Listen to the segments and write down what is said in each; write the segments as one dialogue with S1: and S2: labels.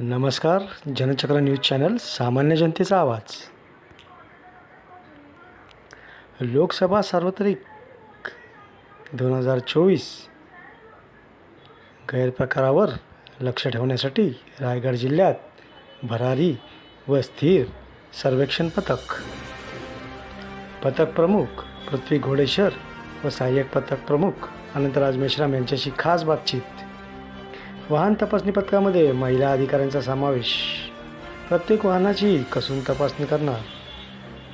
S1: नमस्कार जनचक्र news channel सामान्य जनतेचा आवाज. लोकसभा सार्वत्रिक दोन हजार चोवीस. गैरप्रकारावर लक्ष ठेवण्यासाठी रायगड जिल्ह्यात भरारी व स्थिर सर्वेक्षण पथक. पथक प्रमुख पृथ्वी घोडेश्वर व सहाय्यक पथक प्रमुख अनंतराज मेश्राम यांच्याशी खास बातचीत. वाहन तपासणी पथकामध्ये महिला अधिकाऱ्यांचा समावेश. प्रत्येक वाहनाची कसून तपासणी करणार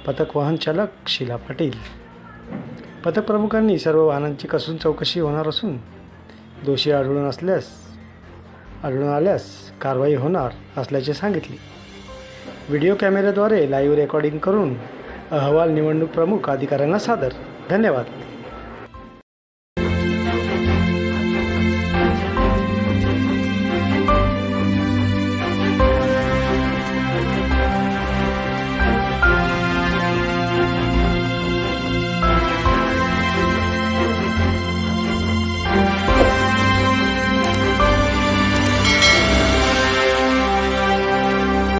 S1: पथक वाहन चालक शिला पाटील. पथक प्रमुखांनी सर्व वाहनांची कसून चौकशी होणार असून दोषी आढळून असल्यास आढळून आल्यास कारवाई होणार असल्याचे सांगितले. व्हिडिओ कॅमेऱ्याद्वारे लाईव्ह रेकॉर्डिंग करून अहवाल निवडणूक प्रमुख अधिकाऱ्यांना सादर. धन्यवाद.